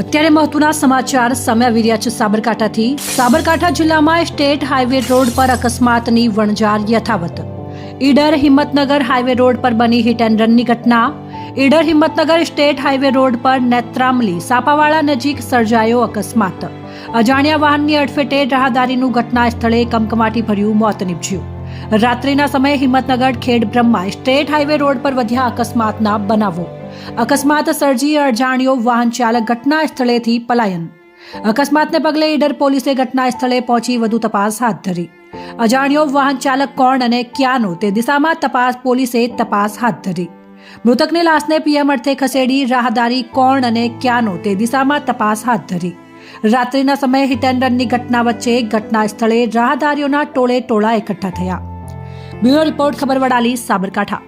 અત્યારે મહત્વના સમાચાર સામે આવી છે સાબરકાંઠાથી. સાબરકાંઠા જિલ્લામાં સ્ટેટ હાઈવે રોડ પર અકસ્માતની વણઝાર યથાવત. ઈડર હિંમતનગર હાઈવે રોડ પર બની હિટ એન્ડ રનની ઘટના. Idar Himmatnagar state highway road પર નેત્રામલી સાપાવાળા નજીક સર્જાયો અકસ્માત. અજાણ્યા વાહનની અડફેટે રાહદારીનું ઘટના સ્થળે કમકમાટી ભર્યું મોત નીપજ્યું. રાત્રિના સમયે હિંમતનગર ખેડ બ્રહ્મા સ્ટેટ હાઈવે રોડ પર વધ્યા અકસ્માતના બનાવો અકસ્માત સર્જી અજાણ્યો વાહન ચાલક ઘટના સ્થળેથી પલાયન. અકસ્માતને પગલે ઈડર પોલીસે ઘટના સ્થળે પહોંચી વધુ તપાસ હાથ ધરી. અજાણ્યો વાહન ચાલક કોણ અને ક્યાંનો તે દિશામાં તપાસ પોલીસે તપાસ હાથ ધરી. મૃતકની લાશને પીએમ અર્થે ખસેડી રાહદારી કોણ અને ક્યાંનો તે દિશામાં તપાસ હાથ ધરી. રાત્રિના સમયે હિટ એન્ડ રનની ઘટના વચ્ચે ઘટના સ્થળે રાહદારીઓના ટોળે ટોળા એકઠા થયા. બ્યુરો રિપોર્ટ, ખબર વડાલી, સાબરકાંઠા.